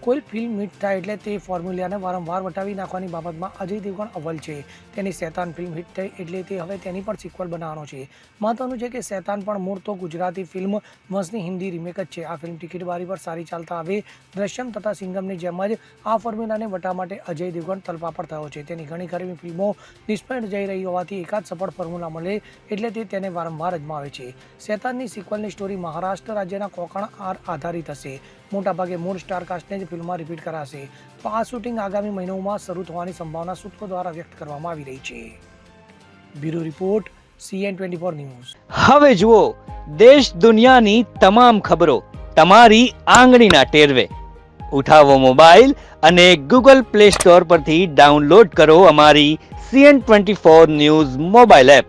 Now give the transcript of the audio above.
કોઈ film hit થાય એટલે તે ફોર્મ્યુલાને વારંવાર વટાવી નાખવાની બાબતમાં અજય દેવગણ અવ્વલ છે. તેની શેતાન ફિલ્મ હિટ થઈ એટલે તે હવે તેની પણ સિક્વલ બનાવવાનો છે. મહત્વનું છે કે શેતાન પણ મૂળ તો ગુજરાતી ફિલ્મ વંશની હિન્દી રીમેક જ છે. આ ફિલ્મ ટિકિટ બારી પર સારી ચાલતા આવે. દ્રશ્યમ તથા સિંગમની જેમ જ આ ફોર્મ્યુલાને વટા માટે અજય દેવગણ તલપાપડ થયો છે. તેની ઘણી ખરી ફિલ્મો નિષ્ફળ જઈ રહી હોવાથી એકાદ સફળ ફોર્મ્યુલા મળે એટલે તે તેને વારંવાર અજમાવે છે. શેતાનની સિક્વલની સ્ટોરી મહારાષ્ટ્ર રાજ્યના કોકણ આર આધારિત હશે. મોટાભાગે મૂળ સ્ટાર કાસ્ટને જ ફિલ્મમાં રિપીટ કરાશે. તો આ શૂટિંગ આગામી મહિનાઓમાં શરૂ થવાની સંભાવના સૂત્રો દ્વારા વ્યક્ત કરવામાં આવી રહી છે. Bureau report CN twenty four news. હવે જુઓ, દેશ દુનિયાની તમામ ખબરો તમારી આંગળીના ટેરવે. ઉઠાવો મોબાઈલ અને ગૂગલ પ્લે સ્ટોર પરથી ડાઉનલોડ કરો અમારી CN twenty four news mobile app.